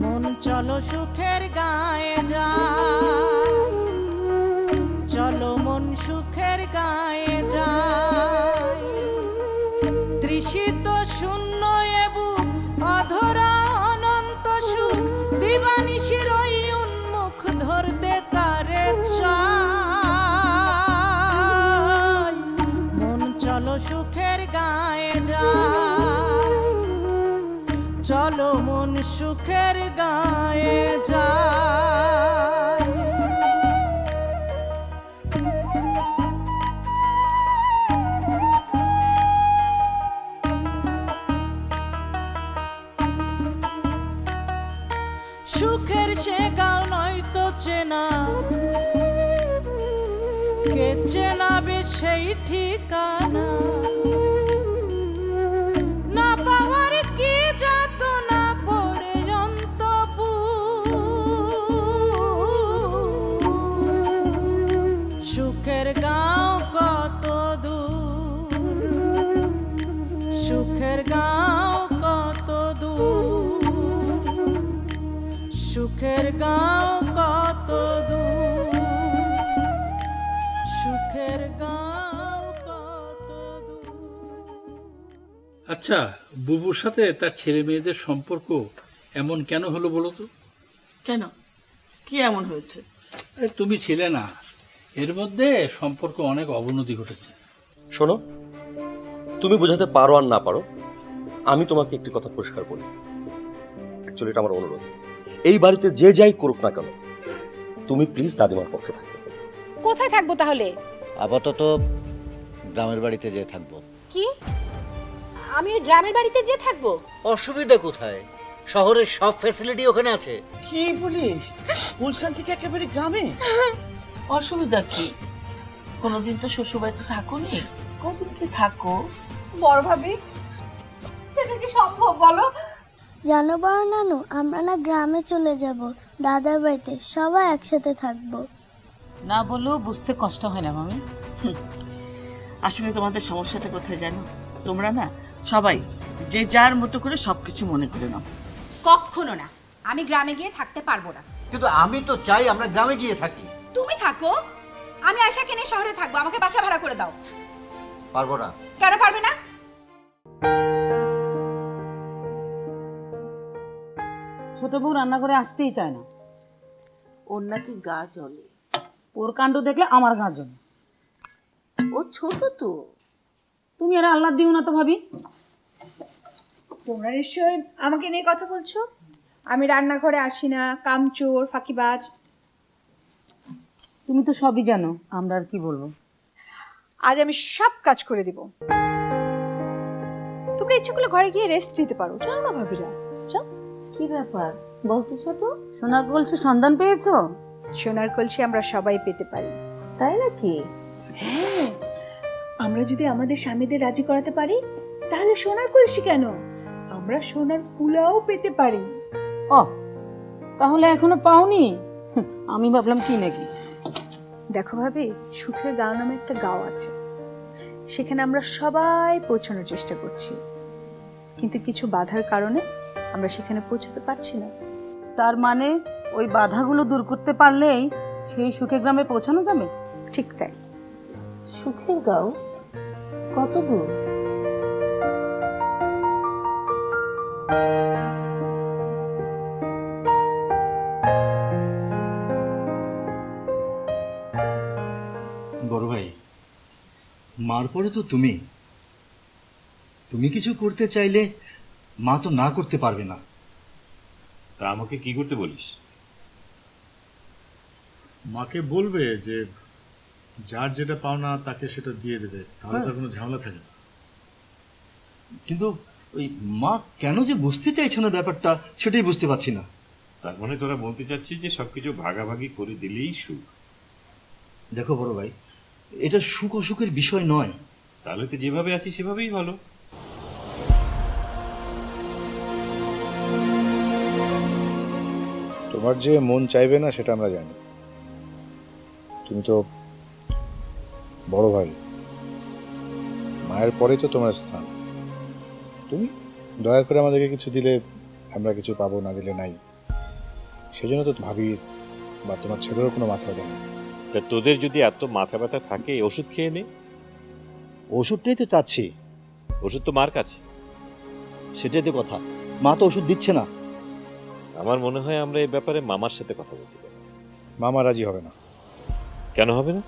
মন চলো সুখের গায়ে যা। সুখের গায়ে যায়। সুখের সে গাও নয়তো চেনা। কে চেনাবে সেই ঠিকানা? আচ্ছা বুবুর সাথে তার ছেলে মেয়েদের সম্পর্ক এমন কেন হলো বলো তো? কেন? কি এমন হয়েছে? আরে তুমি ছিলে না। এর মধ্যে সম্পর্ক অনেক অবনতি ঘটেছে। শোনো তুমি বোঝাতে পারো আর না পারো আমি তোমাকে একটি কথা পরিষ্কার বলি। অ্যাকচুয়ালি এটা আমার অনুরোধ। এই বাড়িতে যে যাই করুক না কেন তুমি প্লিজ দাদিমার পক্ষে থাকবে। কোথায় থাকব তাহলে? আপাতত গ্রামের বাড়িতে যেয়ে থাকব। কি? আমি ওই গ্রামের বাড়িতে যে থাকব। অসুবিধা কোথায়? শহরের সব ফ্যাসিলিটি ওখানে আছে। কি বলিস? গুলশান থেকে একেবারে গ্রামে? অসুবিধা কি? কোনোদিন তো শ্বশুরবাড়িতে থাকোনি। কদিন কি থাকো? বড় ভাবি সেটা কি সম্ভব বলো? জানো বড় নানু আমরা না গ্রামে চলে যাব দাদার বাড়িতে সবাই একসাথে থাকব। না বলেও বুঝতে কষ্ট হয় না মামি। আসলে তোমাদের সমস্যাটা কোথায় জানো? তোমরা না সবাই যে যার মতো করে সবকিছু মনে করে নাও। কখনো না। আমি গ্রামে গিয়ে থাকতে পারব না। কিন্তু আমি তো চাই আমরা গ্রামে গিয়ে থাকি। তুমি থাকো। আমি আশাকে নিয়ে শহরে থাকব। আমাকে বাসা ভাড়া করে দাও। পারব না। কেন পারবে না? ছোট বউ রান্না করে আসতেই চায় না। ওর নাকি গা জলে। ওর কাণ্ড দেখলে আমার গা জ্বলে ও ছোট তো। তুমি আর আল্লাহ দিও না তো ভাবি। তোমরা নিশ্চয়ই আমাকে নিয়ে কথা বলছো? আমি রান্নাঘরে আসি না কামচোর ফাঁকিবাজ। তুমি তো সবই জানো আমরা আর কি বলব? আজ আমি সব কাজ করে দিব। তোমরা ইচ্ছে করলে ঘরে গিয়ে রেস্ট নিতে পারো। যাও না ভাবিরা যাও। কি ব্যাপার? বলতে ছোট সোনার কলসি সন্ধান পেয়েছ? সোনার কলসি আমরা সবাই পেতে পারি। তাই নাকি? হ্যাঁ আমরা যদি আমাদের স্বামীদের রাজি করাতে পারি তাহলে সোনার কলসি কেন? আমরা সোনার কুলাও পেতে পারি। ও তাহলে এখনও পাওনি? আমি ভাবলাম কি নাকি? দেখো ভাবি সুখের গাঁও নামে একটা গাঁও আছে। সেখানে আমরা সবাই পৌঁছানোর চেষ্টা করছি। কিন্তু কিছু বাধার কারণে আমরা সেখানে পৌঁছাতে পারছি না। তার মানে ওই বাধাগুলো দূর করতে পারলেই সেই সুখে গ্রামে পৌঁছানো যাবে? ঠিক তাই। সুখের গাও? কত দূর? বড় ভাই মার পরে তো তুমি। তুমি কিছু করতে চাইলে মা তো না করতে পারবে না। তা আমাকে কি করতে বলিস? মাকে বলবে যে যার যেটা পাওনা তাকে সেটা দিয়ে দেবে তাহলে তার কোনো ঝামেলা থাকে না। কিন্তু ওই মা কেন যে বুঝতে চাইছে না ব্যাপারটা সেটাই বুঝতে পারছি না। তার মানে তোরা বলতে চাচ্ছিস যে সবকিছু ভাগাভাগি করে দিলেই সুখ? দেখো বড় ভাই এটা সুখ অসুখের বিষয় নয়। তাহলে তো যেভাবে আছি সেভাবেই ভালো। তোমার যে মন চাইবে না সেটা আমরা জানি। তুমি তো বড় ভাই। মায়ের পরে তো তোমার স্থান। তুমি? দয়া করে আমাদেরকে কিছু দিলে আমরা কিছু পাবো না দিলে নাই। সেজন্য তো ভাবি বা তোমার ছেলেরও কোনো মাথা ব্যথা নেই। তা তোদের যদি এত মাথা ব্যথা থাকে ওষুধ খেয়ে নে। ওষুধটাই তো চাচ্ছি। ওষুধ তো মার কাছে। সেটাই তো কথা। মা তো ওষুধ দিচ্ছে না। আমার মনে হয় আমরা এই ব্যাপারে মামার সাথে কথা বলতে পারি। মামা রাজি হবে না। কেন হবে না?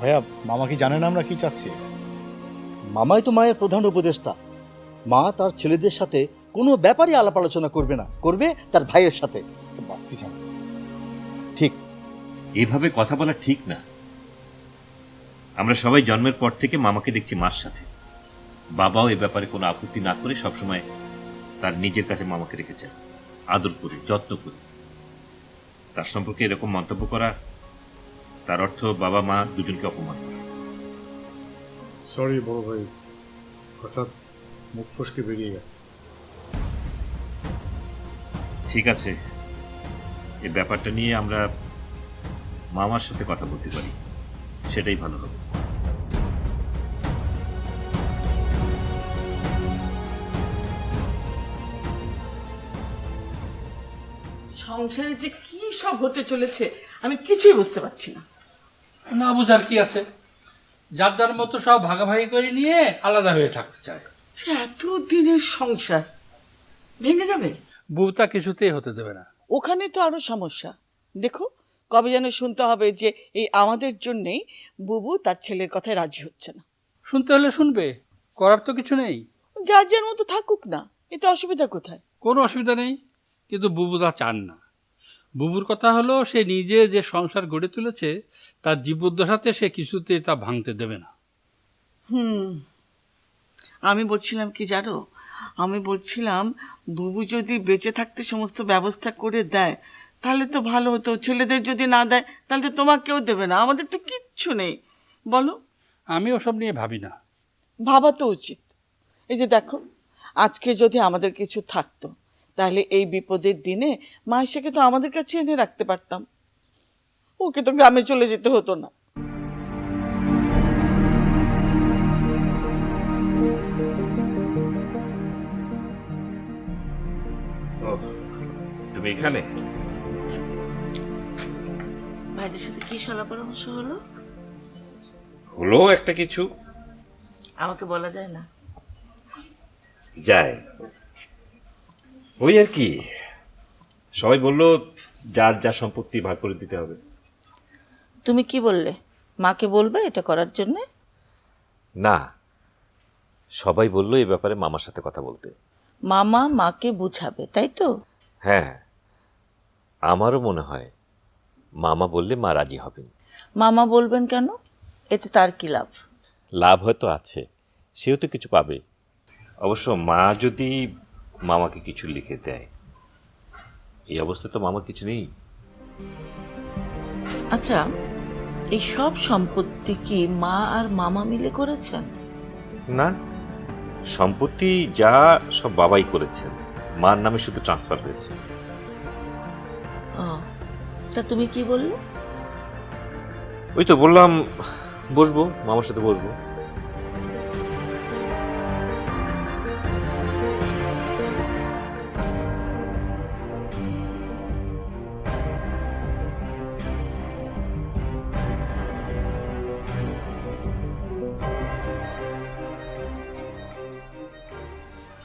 ভাইয়া মামা কি জানে না আমরা কি চাচ্ছি? মামাই তো মায়ের প্রধান উপদেষ্টা। মা তার ছেলেদের সাথে কোনো ব্যাপারে আলাপ আলোচনা করবে না করবে তার ভাইয়ের সাথে। বাড়তি ঠিক। এভাবে কথা বলা ঠিক না। আমরা সবাই জন্মের পর থেকে মামাকে দেখছি মার সাথে। বাবাও এ ব্যাপারে কোনো আপত্তি না করে সবসময় তার নিজের কাছে মামাকে রেখেছেন আদর করে যত্ন করে। তার সম্পর্কে এরকম মন্তব্য করা তার অর্থ বাবা মা দুজনকে অপমান করা। সরি বড় ভাই। হঠাৎ মুখ ফসকে বেরিয়ে গেছে। ঠিক আছে। এই ব্যাপারটা নিয়ে আমরা মামার সাথে কথা বলতে পারি। সেটাই ভালো হবে। সংসারে যে কি সব হতে চলেছে আমি কিছুই বুঝতে পারছি না। না বুঝার কি আছে? যার যার মতো সব ভাগাভাগি করে নিয়ে আলাদা হয়ে থাকতে চায়। সে এত দিনের সংসার। ভেঙে যাবে? বুবতা কিছুতেই হতে দেবে না। ওখানে তো আরও সমস্যা। দেখো কবে যেন শুনতে হবে যে এই আমাদের জন্যেই বুবু তার ছেলের কথায় রাজি হচ্ছে না। শুনতে হলে শুনবে করার তো কিছু নেই। যার যার মতো থাকুক না এতে অসুবিধা কোথায়? কোনো অসুবিধা নেই কিন্তু বুবু তা চান না। বুবুর কথা হলো সে নিজে যে সংসার গড়ে তুলেছে তার জীবদ্দশাতে সে কিছুতে তা ভাঙতে দেবে না। হুম। আমি বলছিলাম কি জানো? আমি বলছিলাম বুবু যদি বেঁচে থাকতে সমস্ত ব্যবস্থা করে দেয় তাহলে তো ভালো হতো। ছেলেদের যদি না দেয় তাহলে তো তোমাকেও দেবে না। আমাদের তো কিচ্ছু নেই। বলো? আমি ওসব নিয়ে ভাবি না। ভাবা তো উচিত। এই যে দেখো আজকে যদি আমাদের কিছু থাকতো তাহলে এই বিপদের দিনে মাইশাকে তো আমাদের কাছে এনে রাখতে পারতাম। ওকে তো গ্রামে চলে যেতে হতো না। তুমি এখানে? ভাইদের সাথে কি সলা পরামর্শ হলো? হলো একটা কিছু। আমাকে বলা যায় না। যায়। ওই আর কি। সবাই বলল যার যা সম্পত্তি ভাগ করে দিতে হবে। তুমি কি বললে? মাকে বলবে এটা করার জন্য? না। সবাই বলল এই ব্যাপারে মামার সাথে কথা বলতে। মামা মাকে বুঝাবে তাই তো? হ্যাঁ। আমারও মনে হয় মামা বললে মা রাজি হবেন। মামা বলবেন কেন? এতে তার কি লাভ? লাভ হয়তো আছে সেও তো কিছু পাবে। অবশ্য মা যদি মামাকে কিছু লিখে দেয় এই অবস্থা তো মামার কিছু নেই। আচ্ছা এই সব সম্পত্তি কি মা আর মামা মিলে করেছেন? না সম্পত্তি যা সব বাবাই করেছেন। মার নামে শুধু ট্রান্সফার হয়েছে। তা তুমি কি বললে? ওই তো বললাম বসবো মামার সাথে বসবো।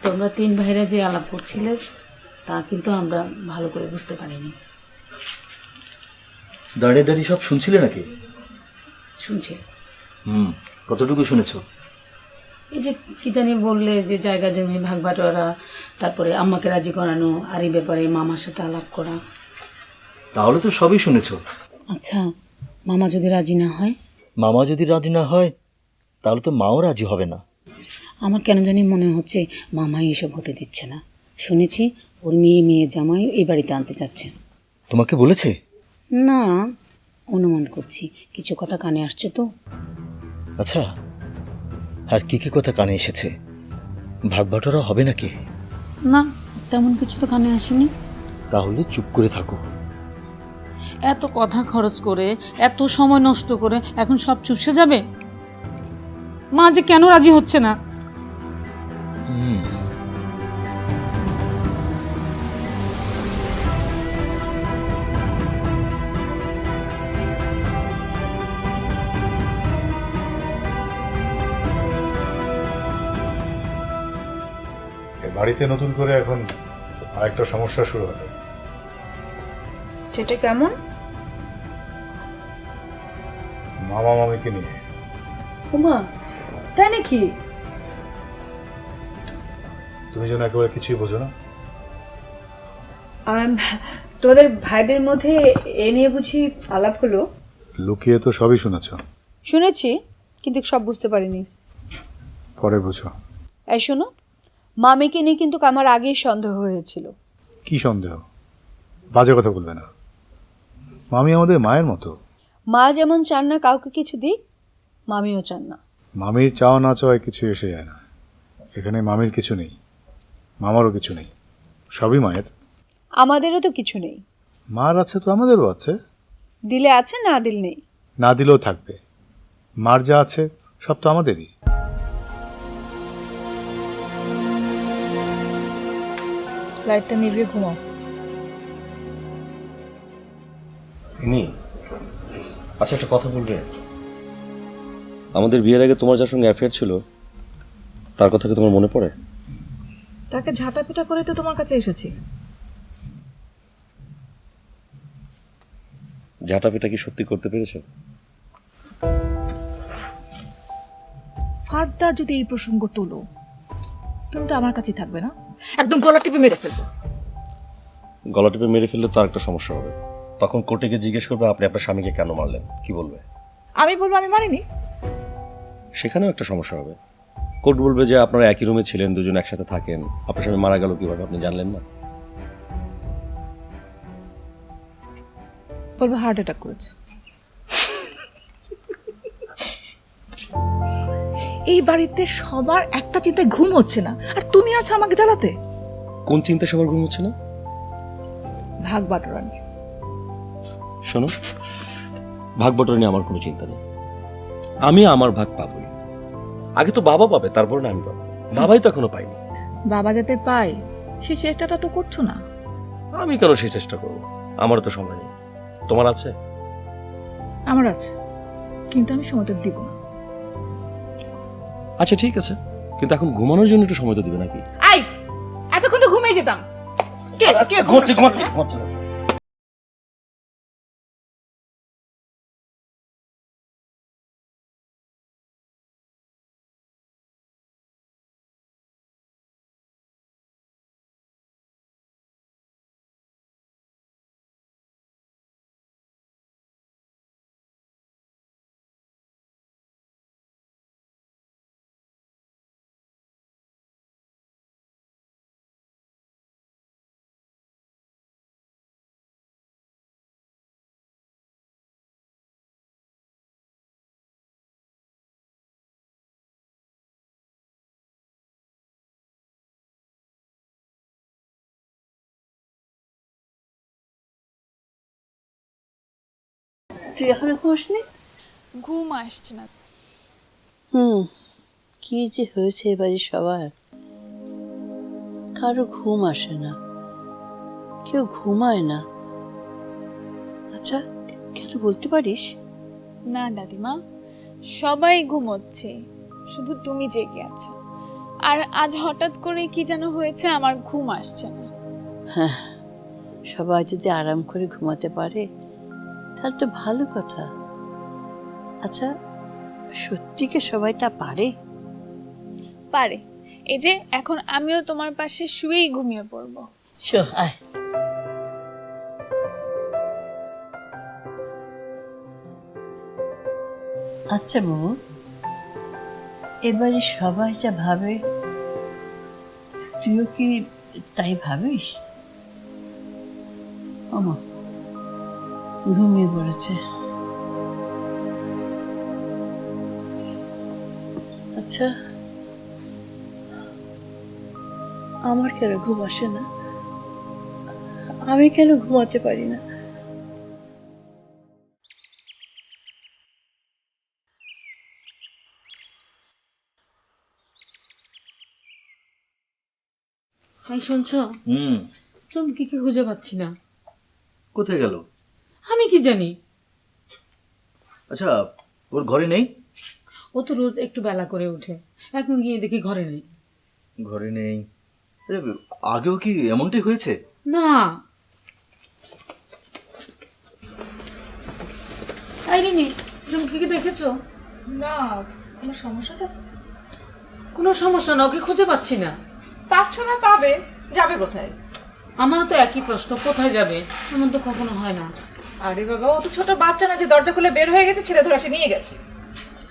তোমরা তিন ভাইরা যে আলাপ করছিলে তা কিন্তু আমরা ভালো করে বুঝতে পারিনি। দাঁড়িয়ে দাঁড়িয়ে সব শুনছিলে নাকি? শুনছি। হুম কতটুকু শুনেছো? এই যে কি জানি বললে যে জায়গা জমি ভাগ বাটোয়ারা তারপরে আম্মাকে রাজি করানো আর এই ব্যাপারে মামার সাথে আলাপ করা। তাহলে তো সবই শুনেছো। আচ্ছা মামা যদি রাজি না হয়? মামা যদি রাজি না হয় তাহলে তো মাও রাজি হবে না। আমার কেন জানি মনে হচ্ছে মামাই এসব হতে দিচ্ছে না। শুনেছি ওর মেয়ে মেয়ে জামাই এই বাড়িতে আনতে চাচ্ছেন তোমাকে বলেছে? না অনুমান করছি। কিছু কথা কানে আসছে তো? আচ্ছা আর কি কি কথা কানে এসেছে? ভাগ বাটোয়ারা হবে নাকি? না তেমন কিছু তো কানে আসেনি। তাহলে চুপ করে থাকো। এত কথা খরচ করে এত সময় নষ্ট করে এখন সব চুপসে যাবে? মা যে কেন রাজি হচ্ছে না? হুম। বাড়িতে নতুন করে এখন আরেকটা সমস্যা শুরু হবে। সেটা কেমন? মামা মামিকে নিয়ে। উমা তাই নাকি? তুমি যেন একেবারে কিছুই বোঝো না। তোদের ভাইদের মধ্যে এ নিয়ে বুঝি আলাপ হলো? লুকিয়ে তো সবই শুনেছ। শুনেছি কিন্তু সব বুঝতে পারিনি। পরে বুঝো। এই শোনো মামিকে নিয়ে কিন্তু আমার আগেই সন্দেহ হয়েছিল। কি সন্দেহ? বাজে কথা বলবে না। মামি আমাদের মায়ের মতো। মা যেমন চান না কাউকে কিছু দিক মামিও চান না। মামির চাওয়া না চাওয়ায় কিছু এসে যায় না। এখানে মামির কিছু নেই মামারও কিছু নেই সবই মায়ের। আমাদেরও তো কিছু নেই। মার আছে তো আমাদেরও আছে। দিলে আছে না দিল নেই। না দিলেও থাকবে। মার যা আছে সব তো আমাদেরই। লাইটটা নিভিয়ে ঘুমাও। ইনি? আচ্ছা একটা কথা বলবে। আমাদের বিয়ের আগে তোমার যার সঙ্গে অ্যাফেয়ার ছিল তার কথা কি তোমার মনে পড়ে? তাকে ঝাঁটাপিটা করে তো তোমার কাছে এসেছি। ঝাঁটাপিটা কি সত্যি করতে পেরেছ? ফার্দার যদি এই প্রসঙ্গ তোলো তুমি তো আমার কাছেই থাকবে না? একদম গলা টিপে মেরে ফেলব। গলা টিপে মেরে ফেললে তো আরেকটা সমস্যা হবে। তখন কোর্টে গিয়ে জিজ্ঞেস করবে আপনি আপনার স্বামীকে কেন মারলেন? কি বলবে? আমি বলব আমি মারিনি। সেখানেও একটা সমস্যা হবে। কোর্ট বলবে যে আপনারা একই রুমে ছিলেন দুজন একসাথে থাকেন। আপনার স্বামী মারা গেল কীভাবে? আপনি জানলেন না? বলব হার্ট অ্যাটাক করেছে। এই বাড়িতে সবার একটা চিন্তায় ঘুম হচ্ছে না। আর তুমি আছো আমাকে জ্বালাতে? কোন চিন্তা সবার ঘুম হচ্ছে না? ভাগ বাটোরা নিয়ে। শোনো ভাগ বটর নিয়ে আমার কোনো চিন্তা নেই। আমি আমার ভাগ পাবোই। আগে তো বাবা পাবে তারপর না আমি পাবো। বাবাই তো এখনও পাইনি বাবা যাতে পায় সেই চেষ্টাটা তো করছ না। আমি কেন সেই চেষ্টা করব? আমারও তো সময় নেই। তোমার আছে? আমার আছে। কিন্তু আমি সময়টা দিব না। আচ্ছা ঠিক আছে। কিন্তু এখন ঘুমানোর জন্য একটু সময় তো দিবে নাকি? আই এতক্ষণ তো ঘুমিয়ে যেতাম। কে কে ঘুমাচ্ছে ঘুমাচ্ছে ঘুমাচ্ছি। তুই এখনও ঘুমাসনি ঘুম আসছে না। হুম কি যে হয়েছে এবারে সবার? কারও ঘুম আসে না। কেউ ঘুমায় না। আচ্ছা কেন বলতে পারিস? না দাদিমা সবাই ঘুমোচ্ছে শুধু তুমি জেগে আছো। আর আজ হঠাৎ করে কি যেন হয়েছে আমার ঘুম আসছে না। হ্যাঁ সবাই যদি আরাম করে ঘুমাতে পারে তাহলে তো ভালো কথা। আচ্ছা সত্যি কি সবাই তা পারে? পারে। এই যে এখন আমিও তোমার পাশে শুয়েই ঘুমিয়ে পড়ব। শো আয়। আচ্ছা বাবু এবারে সবাই যা ভাবে তুইও কি তাই ভাবিস? আমা ঘুমিয়ে পড়েছে। আচ্ছা আমার কেন ঘুম আসে না? আমি কেন ঘুমাতে পারি না? এই শুনছ? হুম। চুমকিকে খুঁজে পাচ্ছি না। কোথায় গেল? আমি কি জানি? আচ্ছা ওর ঘরে নেই? ও তো রোজ একটু বেলা করে ওঠে। এখন গিয়ে দেখি ঘরে নেই। ঘরে নেই। আগেও কি এমনটাই হয়েছে? না। এই রিনি চুমকিকে দেখেছ? না কোনো সমস্যা আছে? কোনো সমস্যা না ওকে খুঁজে পাচ্ছি না। পাচ্ছ না পাবে। যাবে কোথায়? আমারও তো একই প্রশ্ন কোথায় যাবে? এমন তো কখনো হয় না। আরে বাবা ও তো ছোট বাচ্চা না যে দরজা খুলে বের হয়ে গেছে ছেলে ধরে এসে নিয়ে গেছে।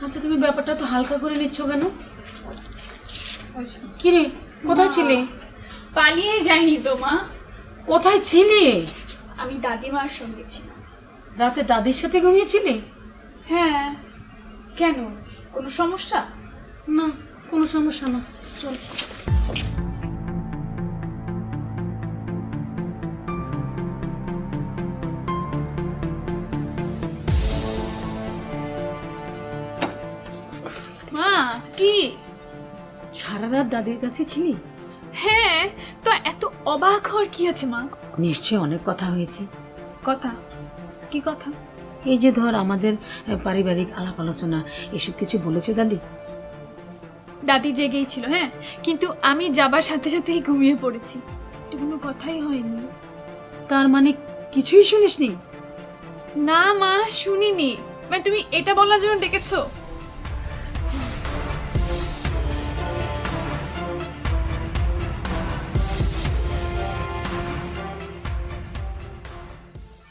আচ্ছা তুমি ব্যাপারটা তো হালকা করে নিচ্ছ কেন? কিরে কোথায় ছিলি? পালিয়ে যাইনি তো মা। কোথায় ছিলি? আমি দাদিমার সঙ্গে ছিলাম। রাতে দাদির সাথে ঘুমিয়েছিলি? হ্যাঁ। কেন? কোনো সমস্যা? না কোনো সমস্যা না। চল। কি? সারা রাত দাদির কাছে ছিলি? হ্যাঁ তো এত অবাক হওয়ার কি আছে মা? নিশ্চয়ই অনেক কথা হয়েছে। কথা? কি কথা? এই যে ধর আমাদের পারিবারিক আলাপ আলোচনা এসব কিছু বলেছে দাদি? দাদি জেগেই ছিল হ্যাঁ? কিন্তু আমি যাবার সাথে সাথেই ঘুমিয়ে পড়েছি। তো কোনো কথাই হয়নি। তার মানে কিছুই শুনিসনি? না মা শুনিনি। মানে তুমি এটা বলার জন্য ডেকেছো?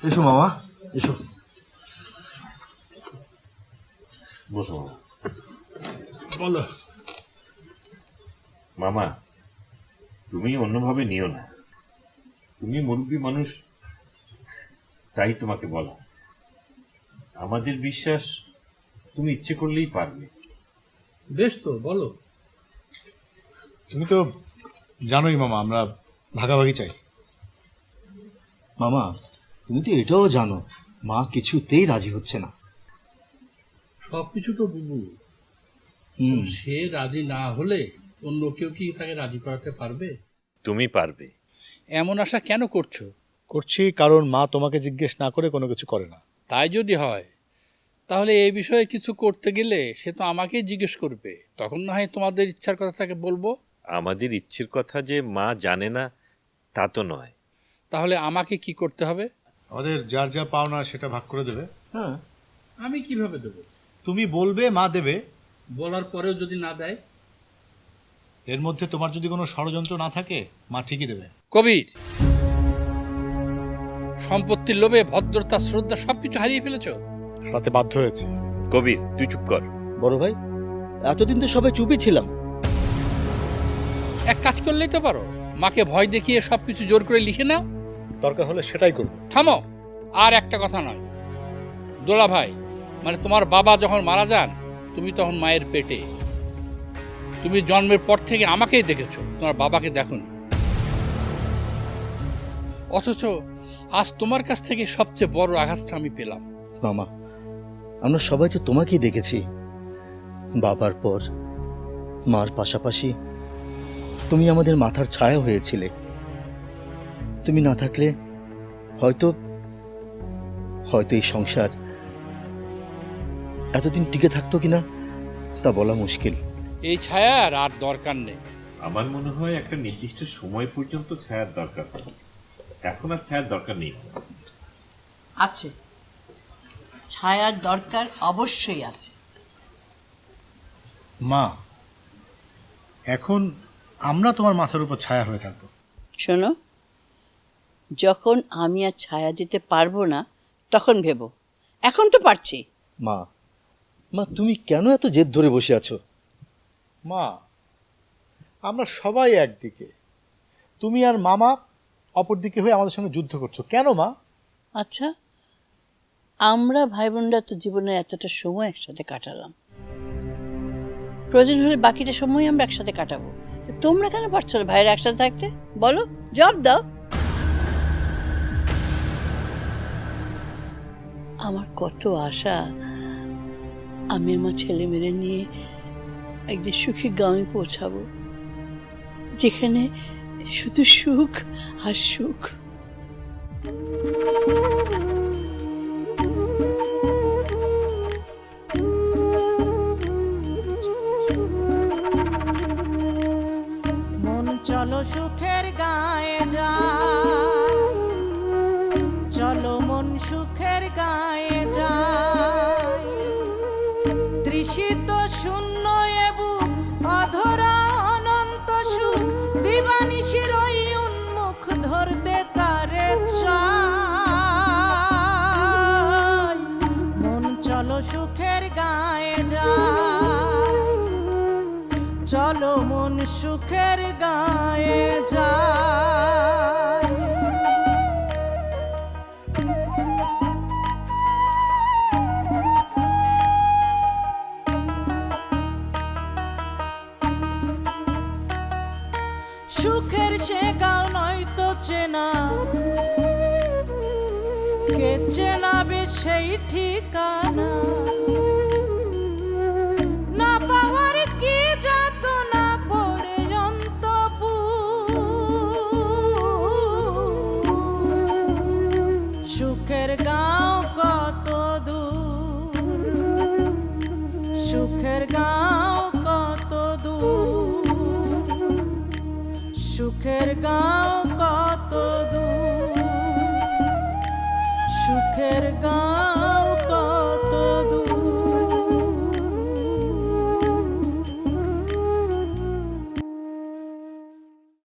এসো মামা এসো। বসো মামা। বলো। মামা তুমি অন্যভাবে নিও না। তুমি মুরব্বী মানুষ তাই তোমাকে বলা। আমাদের বিশ্বাস তুমি ইচ্ছে করলেই পারবে। বেশ তো বলো। তুমি তো জানোই মামা আমরা ভাগাভাগি চাই। মামা তুমি তো এটাও জানো মা কিছুতেই রাজি হচ্ছে না। সবকিছু তো বুবু। হুম। সে রাজি না হলে অন্য কেউ কি তাকে রাজি করাতে পারবে? তুমি পারবে। এমন আশা কেন করছ? করছি কারণ মা তোমাকে জিজ্ঞেস না করে কোনো কিছু করে না। তাই যদি হয় তাহলে এই বিষয়ে কিছু করতে গেলে সে তো আমাকেই জিজ্ঞেস করবে। তখন না হয় তোমাদের ইচ্ছার কথা তাকে বলব? আমাদের ইচ্ছের কথা যে মা জানে না তা তো নয়। তাহলে আমাকে কি করতে হবে? আমাদের যার যা পাওনা সেটা ভাগ করে দেবে। হ্যাঁ। আমি কীভাবে দেবো? তুমি বলবে মা দেবে। বলার পরেও যদি না দেয়? এর মধ্যে তোমার যদি কোনো ষড়যন্ত্র না থাকে মা ঠিকই দেবে। কবির সম্পত্তির লোভে ভদ্রতা শ্রদ্ধা সবকিছু হারিয়ে ফেলেছো? রাতে বাধ্য হয়েছে। কবির তুই চুপ কর। বড় ভাই এতদিন তো সবাই চুপই ছিলাম। এক কাজ করলেই তো পারো। মাকে ভয় দেখিয়ে সবকিছু জোর করে লিখে নাও। দরকার হলে সেটাই করব। থামো। আর একটা কথা নয়। দোলা ভাই মানে তোমার বাবা যখন মারা যান তুমি তখন মায়ের পেটে। তুমি জন্মের পর থেকে আমাকেই দেখেছ তোমার বাবাকে দেখোনি। অথচ আজ তোমার কাছ থেকে সবচেয়ে বড় আঘাতটা আমি পেলাম। মামা আমরা সবাই তো তোমাকেই দেখেছি। বাবার পর মার পাশাপাশি তুমি আমাদের মাথার ছায়া হয়েছিলে। তুমি না থাকলে হয়তো হয়তো এই সংসার এতদিন টিকে থাকতো কিনা তা বলা মুশকিল। এই ছায়ার আর দরকার নেই। আমার মনে হয় একটা নির্দিষ্ট সময় পর্যন্ত ছায়ার দরকার এখন আর ছায়ার দরকার নেই। আছে। ছায়ার দরকার অবশ্যই আছে। মা এখন আমরা তোমার মাথার উপর ছায়া হয়ে থাকব। শোনো যখন আমি আর ছায়া দিতে পারব না তখন ভেবো। এখন তো পারছি। মা মা তুমি কেন এত জেদ ধরে বসে আছো? মা আমরা সবাই একদিকে। তুমি আর মামা অপরদিকে হয়ে আমাদের সঙ্গে যুদ্ধ করছ। কেন মা? আচ্ছা আমরা ভাই বোনরা তো জীবনের এতটা সময় একসাথে কাটালাম। প্রয়োজন হলে বাকিটা সময় আমরা একসাথে কাটাবো। তোমরা কেন পারছ না ভাইয়েরা একসাথে থাকতে? বলো জব দাও। আমার কত আশা আমি আমার ছেলে মেয়ে নিয়ে একদিন সুখী গ্রামে পৌঁছাবো, যেখানে শুধু সুখ আর সুখ। মন চলো চলো তৃষিত শূন্য। কে চেনাবে সেই ঠিকানা?